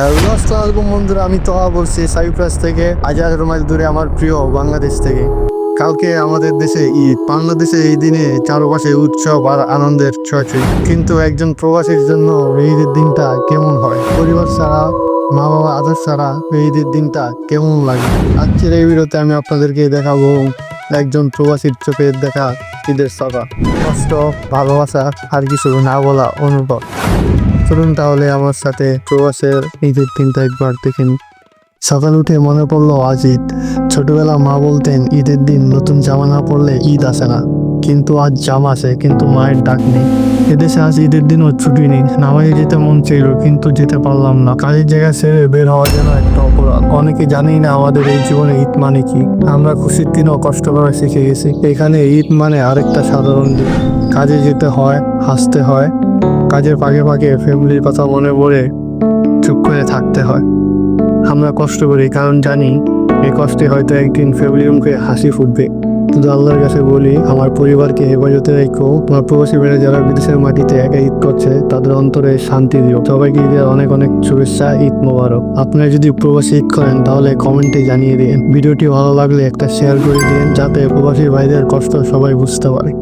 Hello আসসালামু বন্ধুরা, আমি তোহা বলছি সাইপ্রাস থেকে, হাজার মাইল দূরে আমার প্রিয় বাংলাদেশ থেকে। কালকে আমাদের দেশে ঈদ, বাংলাদেশে এই দিনে চারপাশে উৎসব আর আনন্দের ছয়ছই কিন্তু একজন প্রবাসীর জন্য ঈদের দিনটা কেমন হয়? পরিবার ছাড়া মা বাবা আদর ছাড়া ঈদের দিনটা কেমন লাগে? আজকের এই ভিডিওতে আমি আপনাদেরকে দেখাবো একজন প্রবাসীর চোখে দেখা ঈদের সভা কষ্ট, ভালোবাসা আর কিছু না বলা অনুভব। চলুন তাহলে আমার সাথে প্রবাসের ঈদের দিনটা একবার দেখেন সকাল উঠে মনে পড়ল আজ ঈদ ছোটবেলা মা বলতেন, ঈদের দিন নতুন জামা না পরলে ঈদ আসে না। কিন্তু আজ জামা আছে কিন্তু মায়ের ডাক নেই। এদেশে আজ ঈদের দিনও ছুটি নেই। নামাজে যেতে মন চাইল, কিন্তু যেতে পারলাম না। কাজের জায়গা ছেড়ে বের হওয়া যেন একটা অপরাধ। অনেকে জানি না আমাদের এই জীবনে ঈদ মানে কি। আমরা খুশির দিনও কষ্ট করা শিখে গেছি। এখানে ঈদ মানে আরেকটা সাধারণ দিন। কাজে যেতে হয়, হাসতে হয় কাজের ফাঁকে ফাঁকে ফ্যামিলির কথা মনে পড়ে চুপ করে থাকতে হয়। আমরা কষ্ট করি, কারণ জানি এই কষ্টে হয়তো একদিন ফ্যামিলির মুখে হাসি ফুটবে। শুধু আল্লাহর কাছে বলি, আমার পরিবারকে হেফাজতে রেখো, আমার প্রবাসী বেড়ে যারা বিদেশের মাটিতে একা ঈদ করছে, তাদের অন্তরে শান্তি দিও। সবাইকে ঈদের অনেক অনেক শুভেচ্ছা, ঈদ মোবারক। আপনারা যদি প্রবাসী ঈদ করেন, তাহলে কমেন্টে জানিয়ে দিন। ভিডিওটি ভালো লাগলে একটা শেয়ার করে দিন, যাতে প্রবাসী ভাইদের কষ্ট সবাই বুঝতে পারে।